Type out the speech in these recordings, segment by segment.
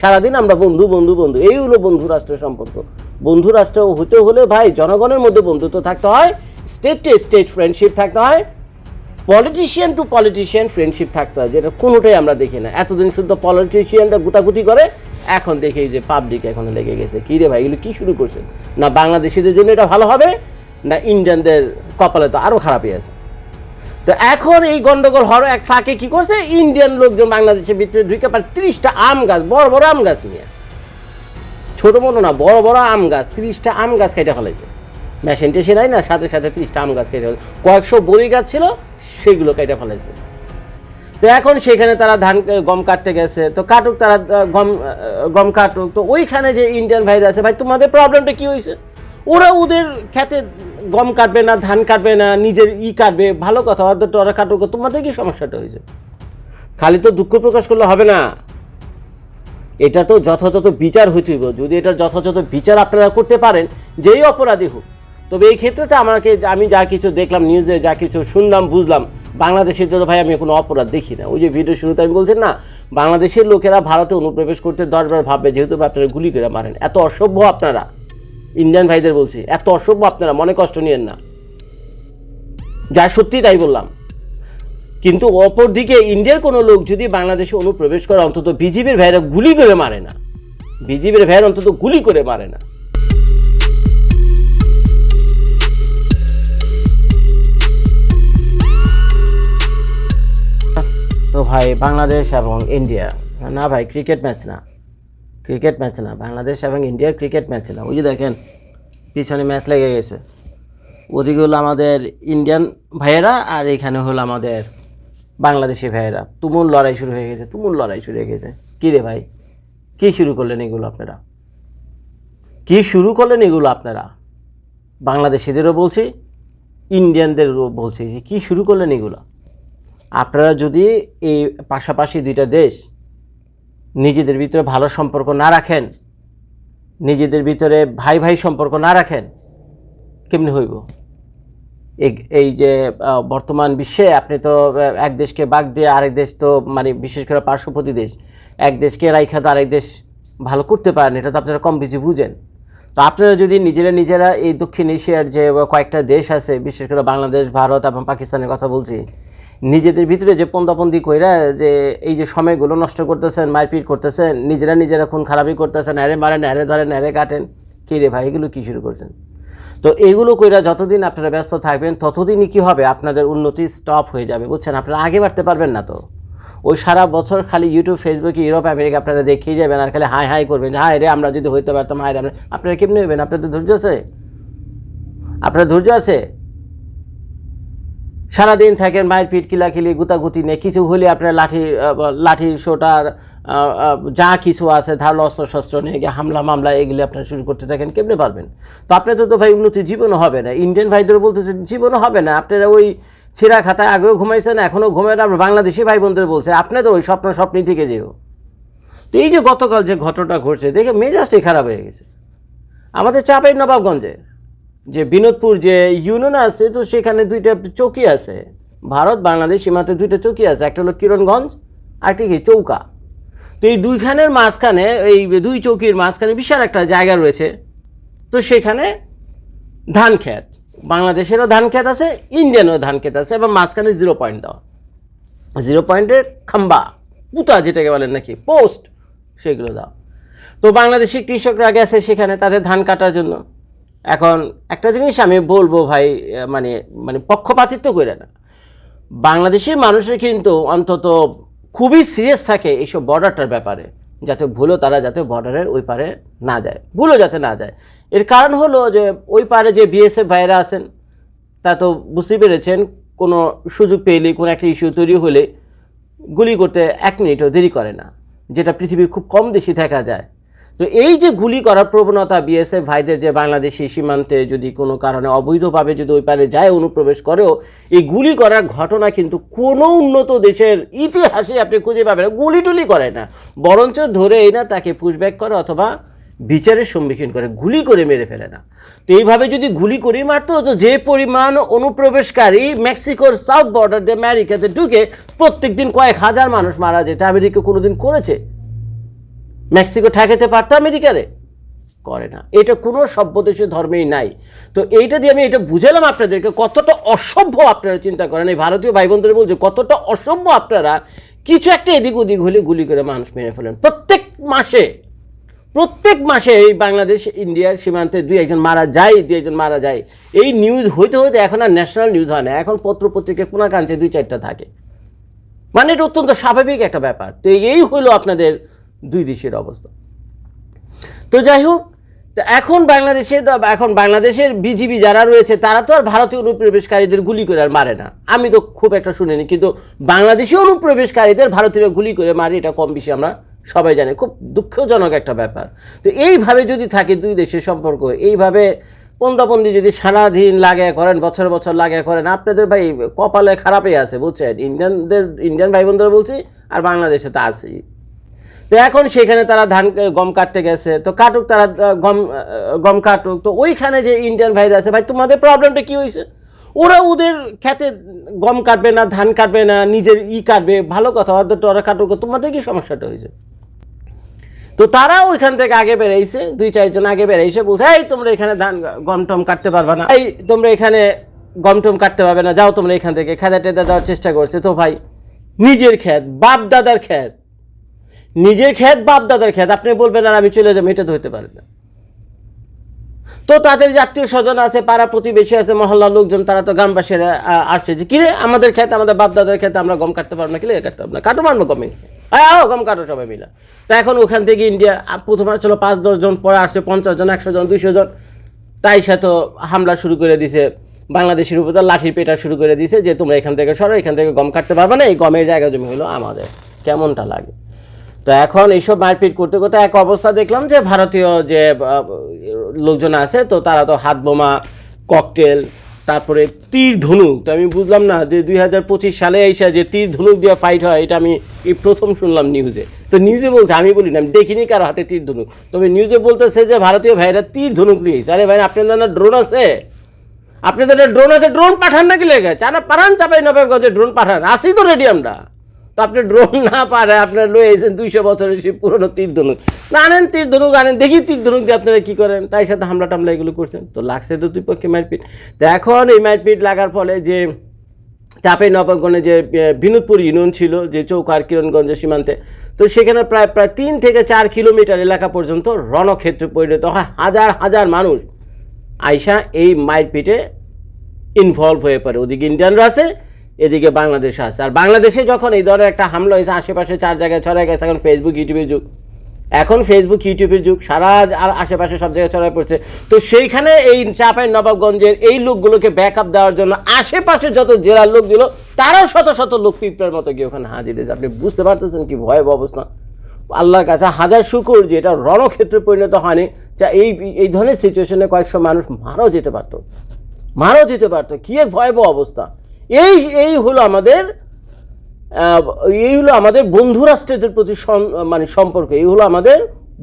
সারাদিন আমরা বন্ধু বন্ধু বন্ধু, এই হলো বন্ধু রাষ্ট্রের সম্পর্ক। বন্ধু রাষ্ট্র হতে হলে ভাই, জনগণের মধ্যে বন্ধুত্ব থাকতে হয় স্টেট টু স্টেট ফ্রেন্ডশিপ থাকতে হয় পলিটিশিয়ান টু পলিটিশিয়ান ফ্রেন্ডশিপ থাকতে হয়, যেটা কোনোটাই আমরা দেখি না। এতদিন শুধু পলিটিশিয়ানরা গুতাগুতি করে, এখন দেখি যে পাবলিক এখন লেগে গেছে। কী রে ভাই, এগুলো কী শুরু করছে? না বাংলাদেশিদের জন্য এটা ভালো হবে, না ইন্ডিয়ানদের কপালে তো আরও খারাপই আছে। তো এখন এই গন্ডগোল হওয়ার এক ফাঁকে কি করছে? ইন্ডিয়ান লোকজন বাংলাদেশের ভিতরে ঢুকে পারে তিরিশটা আম গাছ, বড় বড় আম গাছ নিয়ে। ছোট মতো না, বড় বড় আম গাছ, তিরিশটা আম গাছ কেটে ফেলাইছে। মেশিন টেশিন নাই না, সাথে সাথে ত্রিশটা আম গাছ কেটে ফেলেছে কয়েকশো বড়ি গাছ ছিল, সেগুলো কেটে ফেলাইছে। তো এখন সেখানে তারা ধান গম কাটতে গেছে। তো কাটুক তারা গম গম কাটুক। তো ওইখানে যে ইন্ডিয়ান ভাইরা আছে, ভাই, তোমাদের প্রবলেমটা কি হয়েছে ওরা ওদের খেতে গম কাটবে না, ধান কাটবে না, নিজের ই কাটবে, ভালো কথা তো ওরা কাটুক, তোমাদের কি সমস্যাটা হয়েছে? খালি তো দুঃখ প্রকাশ করলে হবে না। এটা তো যথাযথ বিচার হইতে হইব। যদি এটা যথাযথ বিচার আপনারা করতে পারেন, যেই অপরাধী হোক। তবে এই ক্ষেত্রে তো আমাকে, আমি যা কিছু দেখলাম নিউজে যা কিছু শুনলাম, বুঝলাম, বাংলাদেশের জন্য ভাই আমি কোনো অপরাধ দেখি না। ওই যে ভিডিও শুরুতে আমি বলছেন না, বাংলাদেশের লোকেরা ভারতে অনুপ্রবেশ করতে দশবার ভাববে, যেহেতু আপনারা গুলি করে মারেন। এত অসভ্য আপনারা। ইন্ডিয়ান ভাইদের বলছি, এত অসভ্য আপনারা, মনে কষ্ট নিয়েন না। যা সত্যি তাই বললাম। কিন্তু অপরদিকে ইন্ডিয়ার কোনো লোক যদি বাংলাদেশে অনুপ্রবেশ করে, অন্তত বিজিবির ভাইরা গুলি করে মারে না। বিজিবির ভাইয়ের অন্তত গুলি করে মারে না। তো ভাই, বাংলাদেশ এবং ইন্ডিয়া। না ভাই, ক্রিকেট ম্যাচ না। ক্রিকেট ম্যাচ না, বাংলাদেশ এবং ইন্ডিয়ার ক্রিকেট ম্যাচ না। ওই যে দেখেন, পিছনে ম্যাচ লেগে গেছে। ওদিকে হলো আমাদের ইন্ডিয়ান ভাইয়েরা আর এখানে হলো আমাদের বাংলাদেশি ভাইয়েরা। তুমুল লড়াই শুরু হয়ে গেছে, তুমুল লড়াই শুরু হয়ে গেছে। কী রে ভাই, কী শুরু করলেন এগুলো আপনারা? কী শুরু করলেন এগুলো আপনারা? বাংলাদেশিদেরও বলছি, ইন্ডিয়ানদেরও বলছি যে কী শুরু করলেন এগুলো? আপনারা যদি এই পাশাপাশি দুইটা দেশ নিজেদের ভিতরে ভালো সম্পর্ক না রাখেন, নিজেদের ভিতরে ভাই ভাই সম্পর্ক না রাখেন, কেমনি হইব? এই- যে বর্তমান বিশ্বে আপনি তো এক দেশকে বাগ দিয়ে আরেক দেশ তো মানে বিশেষ করে পার্শ্ববর্তী দেশ, এক দেশকে রাইখা তো আরেক দেশ ভালো করতে পারেন, এটা তো আপনারা কম বেশি বুঝেন। তো আপনারা যদি নিজেরা নিজেরা এই দক্ষিণ এশিয়ার যে কয়েকটা দেশ আছে, বিশেষ করে বাংলাদেশ, ভারত এবং পাকিস্তানের কথা বলছি নিজেদের ভিতরে যে পন্দাপন্দি কইরা যে এই যে সময়গুলো নষ্ট করতেছেন, মারপিট করতেছেন, নিজেরা নিজেরা খুন খারাপি করতেছেন, আরে মারেন, আরে ধরেন, আরে কাটেন, কী রে ভাই, এগুলো কী শুরু করছেন? তো এগুলো কইরা যতদিন আপনারা ব্যস্ত থাকবেন, ততদিনই কী হবে? আপনাদের উন্নতি স্টপ হয়ে যাবে, বুঝছেন? আপনারা আগে বাড়তে পারবেন না তো। ওই সারা বছর খালি ইউটিউব ফেসবুক ইউরোপ আমেরিকা আপনারা দেখিয়ে যাবেন আর খালি হাই হাই করবেন হাই রে, আমরা যদি হইতে পারতাম হাই রে আপনারা কেমনি হবেন আপনাদের ধৈর্য আছে? আপনার ধৈর্য আছে? সারাদিন থাকেন, মায়ের পিট কিলাখিলি গুতাগুতি নিয়ে কিছু হলে আপনার লাঠি লাঠি শোটার যা কিছু আছে ধারালো অস্ত্র, শস্ত্র নিয়ে গিয়ে হামলা, মামলা, এগুলি আপনার শুরু করতে থাকেন, কেমনে পারবেন? তো আপনাদের তো ভাই উন্নতি জীবনও হবে না। ইন্ডিয়ান ভাইদেরও বলতেছে জীবনও হবে না। আপনারা ওই ছেঁড়া খাতায় আগেও ঘুমাইছেন, এখনও ঘুমায় না। বাংলাদেশি ভাই বোনদের বলছে, আপনাদের ওই স্বপ্ন স্বপ্নই থেকে যেও। তো এই যে গতকাল যে ঘটনাটা ঘটছে, দেখে মেজাজটাই খারাপ হয়ে গেছে। আমাদের চাপের নবাবগঞ্জে যে বিনোদপুর যে ইউনিয়ন আছে, তো সেখানে দুইটা চৌকি আছে। ভারত, বাংলাদেশ, সীমান্তে দুইটা চৌকি আছে। একটা হলো কিরণগঞ্জ, আরেকটি কি চৌকা। তো এই দুইখানের মাঝখানে, এই দুই চৌকির মাঝখানে বিশাল একটা জায়গা রয়েছে। তো সেখানে ধান ক্ষেত বাংলাদেশেরও ধান ক্ষেত আছে ইন্ডিয়ানেরও ধান ক্ষেত আছে, এবং মাঝখানে জিরো পয়েন্ট দেওয়া। জিরো পয়েন্টের খাম্বা, পুতা যেটাকে বলেন নাকি, পোস্ট, সেগুলো দাও। তো বাংলাদেশি কৃষকরা গেছে সেখানে তাদের ধান কাটার জন্য। এখন একটা জিনিস আমি বলব ভাই মানে মানে পক্ষপাতিত্ব করে না। বাংলাদেশের মানুষের কিন্তু অন্তত খুবই সিরিয়াস থাকে এইসব বর্ডারটার ব্যাপারে, যাতে ভুলও তারা যাতে বর্ডারের ওই পারে না যায়, ভুলও যাতে না যায়। এর কারণ হলো যে, ওই পারে যে বিএসএফ ভাইরা আছেন, তা তো বুঝতেই পেরেছেন, কোনো সুযোগ পেলে কোনো একটা ইস্যু তৈরি হলে গুলি করতে এক মিনিটও দেরি করে না, যেটা পৃথিবীর খুব কম দেশে দেখা যায়। তো এই যে গুলি করার প্রবণতা বিএসএফ ভাইদের যে বাংলাদেশি সীমান্তে যদি কোনো কারণে অবৈধভাবে যদি ওই পারে যায়, অনুপ্রবেশ করেও, এই গুলি করার ঘটনা কিন্তু কোনো উন্নত দেশের ইতিহাসে আপনি খুঁজে পাবেন না। গুলি টুলি করে না। বরঞ্চ ধরে এই না তাকে পুশব্যাক করে অথবা বিচারের সম্মুখীন করে, গুলি করে মেরে ফেলে না। তো এইভাবে যদি গুলি করে মারতো, তো যে পরিমাণ অনুপ্রবেশকারী মেক্সিকোর সাউথ বর্ডার দিয়ে আমেরিকাতে ঢুকে প্রত্যেক দিন কয়েক হাজার মানুষ মারা যেত। আমেরিকা কোনোদিন করেছে? মেক্সিকো ঠেকাতে পারতো আমেরিকারে? করে না। এটা কোনো সভ্য দেশের ধর্মেই নাই। তো এইটা দিয়ে আমি এটা বুঝালাম আপনাদেরকে, কতটা অসভ্য আপনারা চিন্তা করেন। এই ভারতীয় ভাই বোনদের বলছে, কতটা অসভ্য আপনারা কিছু একটা এদিক ওদিক হলে গুলি করে মানুষ মেরে ফেলেন। প্রত্যেক মাসে প্রত্যেক মাসে এই বাংলাদেশ ইন্ডিয়ার সীমান্তে দুই একজন মারা যায়, দুই একজন মারা যায়। এই নিউজ হইতে হইতে এখন আর ন্যাশনাল নিউজ হয় না। এখন পত্র পত্রিকা কোনাকাঞ্চে দুই চারটা থাকে। মানে এটা অত্যন্ত স্বাভাবিক একটা ব্যাপার। তো এই হলো আপনাদের দুই দেশের অবস্থা। তো যাই হোক, তো এখন বাংলাদেশে এখন বাংলাদেশের বিজিবি যারা রয়েছে, তারা তো আর ভারতীয় অনুপ্রবেশকারীদের গুলি করে আর মারে না। আমি তো খুব একটা শুনিনি, কিন্তু বাংলাদেশি অনুপ্রবেশকারীদের ভারতীয়রা গুলি করে মারে, এটা কম বেশি আমরা সবাই জানি। খুব দুঃখজনক একটা ব্যাপার। তো এইভাবে যদি থাকে দুই দেশের সম্পর্ক, এইভাবে পন্দাপন্দি যদি সারাদিন লাগে করেন, বছর বছর লাগে করেন, আপনাদের ভাই কপালে খারাপই আছে, বুঝছেন? ইন্ডিয়ানদের, ইন্ডিয়ান ভাই বোনদের বলছি, আর বাংলাদেশে তো আছেই। তো এখন সেখানে তারা ধান গম কাটতে গেছে। তো কাটুক তারা গম গম কাটুক। তো ওইখানে যে ইন্ডিয়ান ভাইরা আছে, ভাই, তোমাদের প্রবলেমটা কি হয়েছে ওরা ওদের খেতে গম কাটবে না, ধান কাটবে না, নিজের ই কাটবে, ভালো কথা তো ওরা কাটুক। তোমাদের কি সমস্যাটা হয়েছে তো তারা ওইখান থেকে আগে বেরাইছে দুই, চারজন আগে বেরাইছে বলছে, এই, তোমরা এখানে ধান, গম টম কাটতে পারবে না। এই, তোমরা এখানে গম টম কাটতে পারবে না, যাও তোমরা এখান থেকে, খেদা টেদা দেওয়ার চেষ্টা করছে। তো ভাই, নিজের ক্ষেত বাপ দাদার ক্ষেত নিজের ক্ষেত বাপ দাদার ক্ষেত আপনি বলবেন, আর আমি চলে যাব। এটা তো হতে না। তো তাদের জাতীয় স্বজন আছে, পাড়া প্রতিবেশী আছে, মহল্লার লোকজন, তারা তো গ্রামবাসীরা আসছে যে, কিরে, আমাদের ক্ষেত আমাদের বাপ দাদার ক্ষেতে আমরা গম কাটতে পারব না। কিলে কাটতে পারব না? কাটো মানবো গমে। আও গম কাটো সবাই মিলে। তা এখন ওখান থেকে ইন্ডিয়া প্রথমে ছিল পাঁচ দশজন পরে আসছে পঞ্চাশ জন, একশো জন, দুইশো জন। তাই সাথে হামলা শুরু করে দিছে, বাংলাদেশের উপর তো লাঠির পেটা শুরু করে দিছে যে, তোমরা এখান থেকে সরো, এখান থেকে গম কাটতে পারবে না, এই গমের জায়গা জমি হলো আমাদের। কেমনটা লাগে? তো এখন এইসব মারপিট করতে করতে এক অবস্থা দেখলাম যে ভারতীয় যে লোকজন আছে, তো তারা তো হাত বোমা, ককটেল, তারপরে তীর ধনুক, তো আমি বুঝলাম না যে দুই হাজার পঁচিশ সালে এসে যে তীর ধনুক দিয়ে ফাইট হয়, এটা আমি এই প্রথম শুনলাম নিউজে তো নিউজে বলতে আমি বলি না, আমি দেখিনি কারও হাতে তীর ধনুক। তবে নিউজে বলতেছে যে ভারতীয় ভাইরা তীর ধনুক নিয়েছে আরে ভাই, আপনাদের না ড্রোন আছে? আপনাদের ড্রোন আছে ড্রোন পাঠান নাকি লেগে? চানা পাঠান চাপাই নবাবগঞ্জে ড্রোন পাঠান। আসি তো রেডি আমরা। আপনি ড্রোন না পারে আপনার লয়ে এসেছেন দুইশো বছরের সেই পুরনো তীর ধনুক। না আনেন তীর ধনুক, আনেন। দেখি তীর ধনুক দিয়ে আপনারা কী করেন? তাই সাথে হামলা টামলা এগুলো করছেন। তো লাগছে তো দুই পক্ষে মারপিট। তো এখন এই মারপিট লাগার ফলে যে চাপে নবাবগঞ্জে যে বিনোদপুর ইউনিয়ন ছিল, যে চৌকার কিরণগঞ্জ সীমান্তে, তো সেখানে প্রায় প্রায় তিন থেকে চার কিলোমিটার এলাকা পর্যন্ত রণক্ষেত্রে পরিণত হয়। হাজার হাজার মানুষ আইসা এই মারপিটে ইনভলভ হয়ে পড়ে। ওদিকে ইন্ডিয়ানরা আছে এদিকে বাংলাদেশ আছে। আর বাংলাদেশে যখন এই ধরনের একটা হামলা হয়েছে, আশেপাশে চার জায়গায় ছড়ায় গেছে, এখন ফেসবুক ইউটিউবের যুগ। এখন ফেসবুক ইউটিউবের যুগ, সারা আর আশেপাশে সব জায়গায় ছড়ায় পড়ছে। তো সেইখানে এই চাপাই নবাবগঞ্জের এই লোকগুলোকে ব্যাক আপ দেওয়ার জন্য আশেপাশে যত জেলার লোক দিল তারাও শত শত লোক পিঁপড়ার মতো গিয়ে ওখানে হাজির হয়েছে। আপনি বুঝতে পারতেছেন কি ভয়াবহ অবস্থা? আল্লাহর কাছে হাজার শুকুর যে এটা রণক্ষেত্রে পরিণত হয়নি, যা এই এই ধরনের সিচুয়েশনে কয়েকশো মানুষ মারাও যেতে পারতো। মারাও যেতে পারতো। কী এক ভয়াবহ অবস্থা। এই এই হলো আমাদের এই হলো আমাদের বন্ধু রাষ্ট্রদের প্রতি মানে সম্পর্ক। এই হলো আমাদের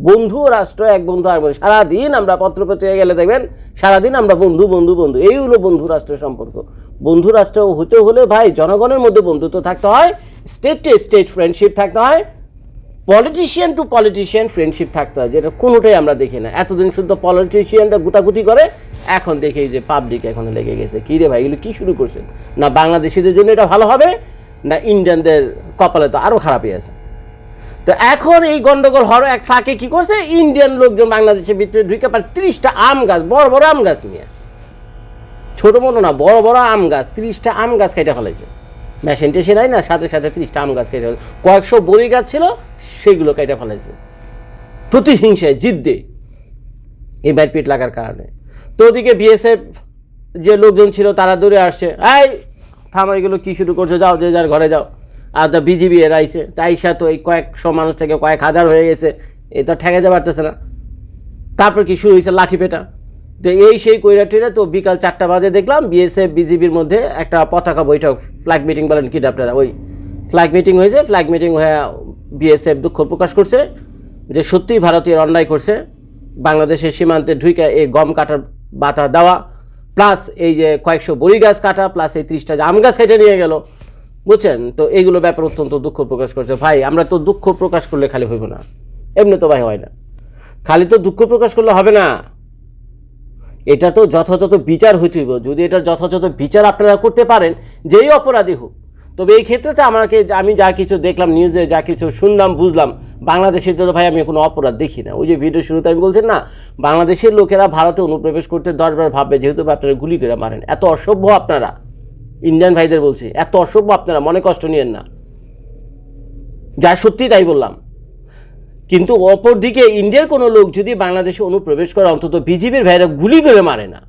বন্ধু রাষ্ট্র, এক বন্ধু আর। সারাদিন আমরা পত্রপত্রিকা গেলে দেখবেন, সারাদিন আমরা বন্ধু বন্ধু বন্ধু। এই হলো বন্ধু রাষ্ট্রের সম্পর্ক। বন্ধু রাষ্ট্র হতে হলে ভাই, জনগণের মধ্যে বন্ধুত্ব থাকতে হয় স্টেট টু স্টেট ফ্রেন্ডশিপ থাকতে হয় পলিটিশিয়ান টু পলিটিশিয়ান ফ্রেন্ডশিপ থাকতে হয়, যেটা কোনোটাই আমরা দেখি না। এতদিন শুধু পলিটিশিয়ানরা গুতাগুতি করে, এখন দেখি যে পাবলিক এখন লেগে গেছে। কী রে ভাই, এগুলো কী শুরু করছেন না বাংলাদেশিদের জন্য এটা ভালো হবে, না ইন্ডিয়ানদের কপালে তো আরও খারাপই আছে। তো এখন এই গন্ডগোল হওয়ার এক ফাঁকে কী করছে? ইন্ডিয়ান লোকজন বাংলাদেশের ভিতরে ঢুকে পারে তিরিশটা আম গাছ, বড় বড় আম গাছ নিয়ে। ছোটো মোটো না, বড় বড় আম গাছ, তিরিশটা আম গাছ কেটে ফেলাইছে। মেশিন টেশিন না সাথে সাথে ত্রিশটা আম গাছ কেটে কয়েকশো বড়ি গাছ ছিল, সেগুলো কেটে ফেলাইছে প্রতিহিংসায় জিদ্দে এই মারপিট লাগার কারণে। তো ওদিকে বিএসএফ যে লোকজন ছিল, তারা দূরে আসছে, এই, থামো, এগুলো কী শুরু করছ? যাও, যে যার ঘরে যাও। আর তো বিজিবি এর আইছে। তাই সাথে ওই কয়েকশো মানুষ থেকে কয়েক হাজার হয়ে গেছে, এ তো ঠেকাতে পারতেছে না। তারপর কি শুরু হয়েছে লাঠি পেটা। তো এই সেই কইরা টেরা তো বিকাল চারটা বাজে দেখলাম, বিএসএফ, বিজিবির মধ্যে একটা পতাকা বৈঠক ফ্ল্যাগ মিটিং বলেন কি আপনারা, ওই ফ্ল্যাগ মিটিং হয়েছে ফ্ল্যাগ মিটিং হয়ে বিএসএফ দুঃখ প্রকাশ করছে, যে সত্যিই ভারতীয় অন্যায় করছে, বাংলাদেশের সীমান্তে ঢুকে এই গম কাটার বাতা দেওয়া প্লাস এই যে কয়েকশো বড়ি গাছ কাটা প্লাস এই ত্রিশটা আম গাছ কেটে নিয়ে গেল, বুঝছেন? তো এইগুলো ব্যাপার অত্যন্ত দুঃখ প্রকাশ করছে। ভাই, আমরা তো দুঃখ প্রকাশ করলে খালি হইব না, এমনি তো ভাই হয় না। খালি তো দুঃখ প্রকাশ করলে হবে না। এটা তো যথাযথ বিচার হইতে হইব। যদি এটা যথাযথ বিচার আপনারা করতে পারেন, যেই অপরাধী হোক। তবে এই ক্ষেত্রে তো আমাকে আমি যা কিছু দেখলাম নিউজে যা কিছু শুনলাম, বুঝলাম, বাংলাদেশের তো ভাই আমি কোনো অপরাধ দেখি না। ওই যে ভিডিও শুরুতে আমি বলছেন না, বাংলাদেশের লোকেরা ভারতে অনুপ্রবেশ করতে দশবার ভাববে, যেহেতু আপনারা গুলি করে মারেন। এত অসভ্য আপনারা। ইন্ডিয়ান ভাইদের বলছি, এত অসভ্য আপনারা, মনে কষ্ট নিয়েন না। যা সত্যি তাই বললাম। কিন্তু অপরদিকে ইন্ডিয়ার কোনো লোক যদি বাংলাদেশে অনুপ্রবেশ করে, অন্তত বিজিবির ভাইরা গুলি করে মারে না।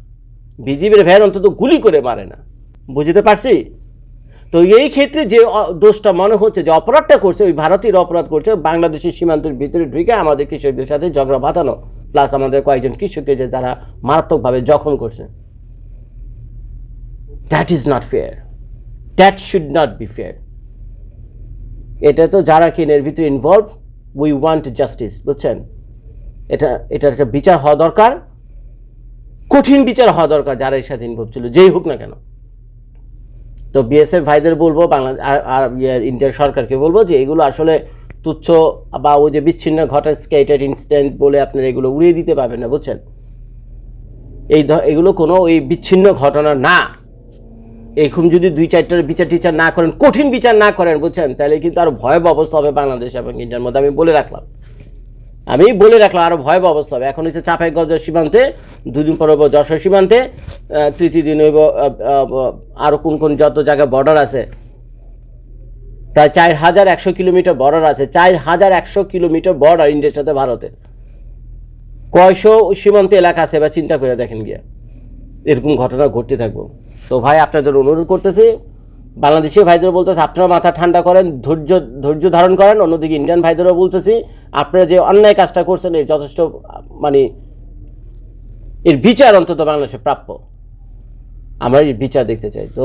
বিজিবির ভাইয়ের অন্তত গুলি করে মারে না। বুঝতে পারছি? তো এই ক্ষেত্রে যে দোষটা মনে হচ্ছে, যে অপরাধটা করছে, ওই ভারতীয় অপরাধ করছে, বাংলাদেশের সীমান্তের ভিতরে ঢুকে আমাদের কৃষকদের সাথে ঝগড়া বাঁধানো প্লাস আমাদের কয়েকজন কৃষককে যে তারা মারাত্মকভাবে জখম করছে। That is not fair that should not be fair এটা তো যারা কিনের ভিতরে ইনভলভ উই ওয়ান্ট জাস্টিস বুঝছেন? এটা এটার একটা বিচার হওয়া দরকার কঠিন বিচার হওয়া দরকার যারা এর সাথে ইনভলভ ছিল যেই হোক না কেন। তো বিএসএফ ভাইদের বলব বাংলাদেশ আর ইয়ে, ইন্ডিয়ার সরকারকে বলব যে এগুলো আসলে তুচ্ছ বা ওই যে বিচ্ছিন্ন ঘটা স্কেটেড ইনস্ট্যান্ট বলে আপনারা এগুলো উড়িয়ে দিতে পারবেন না বুঝছেন? এই এগুলো কোনো ওই বিচ্ছিন্ন ঘটনা না। এরকম যদি দুই চারটার বিচার টিচার না করেন, কঠিন বিচার না করেন, বুঝছেন? তাহলে কিন্তু আরও ভয়াবহ অবস্থা হবে বাংলাদেশ এবং ইন্ডিয়ার মধ্যে। আমি বলে রাখলাম। আমি বলে রাখলাম আরও ভয়াবহ অবস্থা হবে। এখন হচ্ছে চাঁপাইগঞ্জ সীমান্তে, দুদিন পর হইব যশোর সীমান্তে তৃতীয় দিন হইব আরও কোন কোন যত জায়গায় বর্ডার আছে, প্রায় চার হাজার একশো কিলোমিটার বর্ডার আছে। চার হাজার একশো কিলোমিটার বর্ডার ইন্ডিয়ার সাথে ভারতের। কয়শো সীমান্ত এলাকা আছে, এবার চিন্তা করে দেখেন গিয়া। এরকম ঘটনা ঘটতে থাকব। তো ভাই, আপনাদের অনুরোধ করতেছি বাংলাদেশি ভাইদেরও বলতেছে, আপনারা মাথা ঠান্ডা করেন, ধৈর্য ধৈর্য ধারণ করেন, অন্যদিকে ইন্ডিয়ান ভাইদেরও বলতেছি, আপনারা যে অন্যায় কাজটা করছেন, এর যথেষ্ট মানে এর বিচার অন্তত বাংলাদেশে প্রাপ্য। আমরা এই বিচার দেখতে চাই। তো